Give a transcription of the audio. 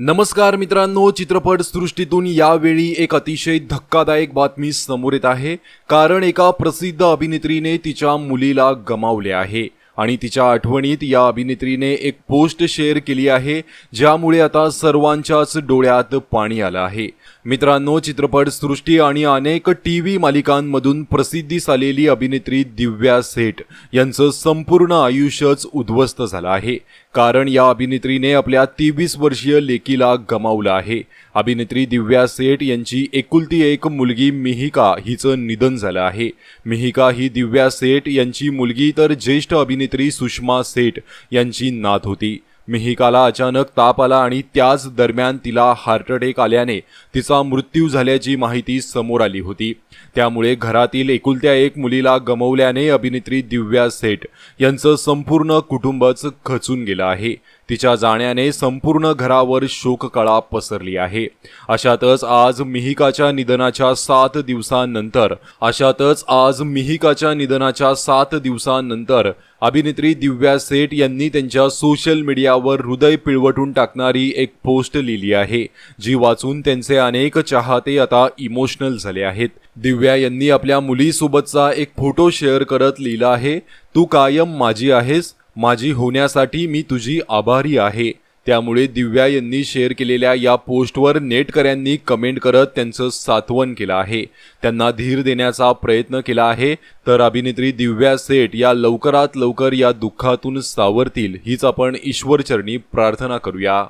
नमस्कार मित्रांनो चित्रपट सृष्टीतून यावेळी एक अतिशय धक्कादायक बातमी समोर येत आहे. कारण एका प्रसिद्ध अभिनेत्रीने तिच्या मुलीला गमावले आहे. आणि तिच्या आठवणीत या अभिनेत्रीने एक पोस्ट शेअर केली आहे ज्यामुळे आता सर्वांच्याच डोळ्यात पाणी आलं आहे. मित्रांनो चित्रपट सृष्टी आणि अनेक टी व्ही मालिकांमधून प्रसिद्धीस आलेली अभिनेत्री दिव्या सेठ यांचं संपूर्ण आयुष्यच उद्ध्वस्त झालं आहे. कारण या अभिनेत्रीने आपल्या तेवीस वर्षीय लेकीला गमावलं आहे. अभिनेत्री दिव्या सेठ यांची एकुलती एक मुलगी मिहिका हिचं निधन झालं आहे. मिहिका ही दिव्या सेठ यांची मुलगी तर ज्येष्ठ अभिनेत्री सुषमा सेठ यांची नात होती. मिहिकाला अचानक ताप आला आणि त्याच दरम्यान तिला हार्ट अटॅक आल्याने तिचा मृत्यू झाल्याची माहिती समोर आली होती. त्यामुळे घरातील एकुलत्या एक मुलीला गमवल्याने अभिनेत्री दिव्या सेठ यांचं संपूर्ण कुटुंबच खचून गेलं आहे. तिच्या जाण्याने संपूर्ण घरावर शोककळा पसरली आहे. अशातच आज मिहिकाच्या निधनाच्या सात दिवसांनंतर अशातच आज मिहिकाच्या निधनाच्या सात दिवसांनंतर अभिनेत्री दिव्या सेठ यांनी त्यांच्या सोशल मीडियावर हृदय पिळवटून टाकणारी एक पोस्ट लिहिली आहे जी वाचून त्यांचे अनेक चाहते आता इमोशनल झाले आहेत. दिव्या यांनी आपल्या मुलीसोबतचा एक फोटो शेअर करत लिहिला आहे तू कायम माझी आहेस माझी होण्यासाठी मी तुझी आभारी आहे. त्यामुळे दिव्या यांनी शेअर केलेल्या या पोस्टवर नेटकऱ्यांनी कमेंट करत त्यांचं सात्वन केलं आहे. त्यांना धीर देण्याचा प्रयत्न केला आहे तर अभिनेत्री दिव्या सेठ या लवकरात लवकर या दुःखातून सावरतील हीच आपण ईश्वरचरणी प्रार्थना करूया.